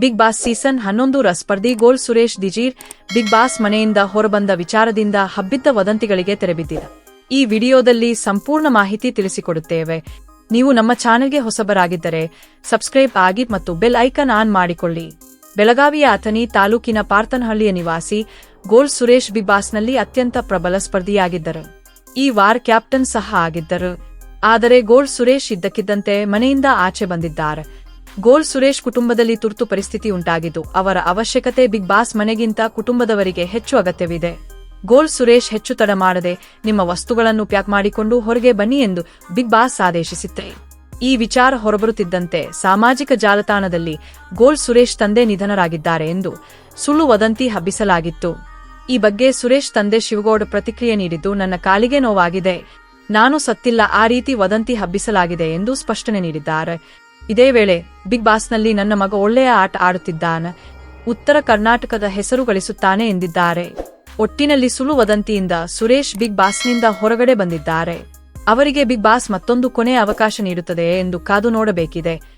Big Boss season ಹನ್ನೊಂದರ ಸ್ಪರ್ಧಿ ಗೋಲ್ ಸುರೇಶ್ ದಿಜೀರ್ ಬಿಗ್ ಬಾಸ್ ಮನೆಯಿಂದ ಹೊರಬಂದ ವಿಚಾರದಿಂದ ಹಬ್ಬಿದ್ದ ವದಂತಿಗಳಿಗೆ ತೆರೆಬಿದ್ದಿದೆ. ಈ ವಿಡಿಯೋದಲ್ಲಿ ಸಂಪೂರ್ಣ ಮಾಹಿತಿ ತಿಳಿಸಿಕೊಡುತ್ತೇವೆ. ನೀವು ನಮ್ಮ ಚಾನೆಲ್ಗೆ ಹೊಸಬರಾಗಿದ್ದರೆ ಸಬ್ಸ್ಕ್ರೈಬ್ ಆಗಿ ಮತ್ತು ಬೆಲ್ ಐಕನ್ ಆನ್ ಮಾಡಿಕೊಳ್ಳಿ. ಬೆಳಗಾವಿಯ ಅಥಣಿ ತಾಲೂಕಿನ ಪಾರ್ತನಹಳ್ಳಿಯ ನಿವಾಸಿ ಗೋಲ್ ಸುರೇಶ್ ಬಿಗ್ ಬಾಸ್ನಲ್ಲಿ ಅತ್ಯಂತ ಪ್ರಬಲ ಸ್ಪರ್ಧಿಯಾಗಿದ್ದರು. ಈ ವಾರ್ ಕ್ಯಾಪ್ಟನ್ ಸಹ ಆಗಿದ್ದರು. ಆದರೆ ಗೋಲ್ ಸುರೇಶ್ ಇದ್ದಕ್ಕಿದ್ದಂತೆ ಮನೆಯಿಂದ ಆಚೆ ಬಂದಿದ್ದಾರೆ. ಗೋಲ್ ಸುರೇಶ್ ಕುಟುಂಬದಲ್ಲಿ ತುರ್ತು ಪರಿಸ್ಥಿತಿ ಉಂಟಾಗಿದ್ದು, ಅವರ ಅವಶ್ಯಕತೆ ಬಿಗ್ ಬಾಸ್ ಮನೆಗಿಂತ ಕುಟುಂಬದವರಿಗೆ ಹೆಚ್ಚು ಅಗತ್ಯವಿದೆ. ಗೋಲ್ ಸುರೇಶ್ ಹೆಚ್ಚು ತಡ ಮಾಡದೆ, ನಿಮ್ಮ ವಸ್ತುಗಳನ್ನು ಪ್ಯಾಕ್ ಮಾಡಿಕೊಂಡು ಹೊರಗೆ ಬನ್ನಿ ಎಂದು ಬಿಗ್ ಬಾಸ್ ಆದೇಶಿಸಿತ್ತೆ. ಈ ವಿಚಾರ ಹೊರಬರುತ್ತಿದ್ದಂತೆ ಸಾಮಾಜಿಕ ಜಾಲತಾಣದಲ್ಲಿ ಗೋಲ್ ಸುರೇಶ್ ತಂದೆ ನಿಧನರಾಗಿದ್ದಾರೆ ಎಂದು ಸುಳ್ಳು ವದಂತಿ ಹಬ್ಬಿಸಲಾಗಿತ್ತು. ಈ ಬಗ್ಗೆ ಸುರೇಶ್ ತಂದೆ ಶಿವಗೌಡ ಪ್ರತಿಕ್ರಿಯೆ ನೀಡಿದ್ದು, ನನ್ನ ಕಾಲಿಗೆ ನೋವಾಗಿದೆ. ನಾನು ಸತ್ತಿಲ್ಲ, ಆ ರೀತಿ ವದಂತಿ ಹಬ್ಬಿಸಲಾಗಿದೆ ಎಂದು ಸ್ಪಷ್ಟನೆ ನೀಡಿದ್ದಾರೆ. ಇದೇ ವೇಳೆ ಬಿಗ್ ಬಾಸ್ನಲ್ಲಿ ನನ್ನ ಮಗ ಒಳ್ಳೆಯ ಆಟ ಆಡುತ್ತಿದ್ದಾನೆ. ಉತ್ತರ ಕರ್ನಾಟಕದ ಹೆಸರು ಗಳಿಸುತ್ತಾನೆ ಎಂದಿದ್ದಾರೆ. ಒಟ್ಟಿನಲ್ಲಿ ಸುಳ್ಳು ವದಂತಿಯಿಂದ ಸುರೇಶ್ ಬಿಗ್ ಬಾಸ್ನಿಂದ ಹೊರಗಡೆ ಬಂದಿದ್ದಾರೆ. ಅವರಿಗೆ ಬಿಗ್ ಬಾಸ್ ಮತ್ತೊಂದು ಕೊನೆಯ ಅವಕಾಶ ನೀಡುತ್ತದೆ ಎಂದು ಕಾದು ನೋಡಬೇಕಿದೆ.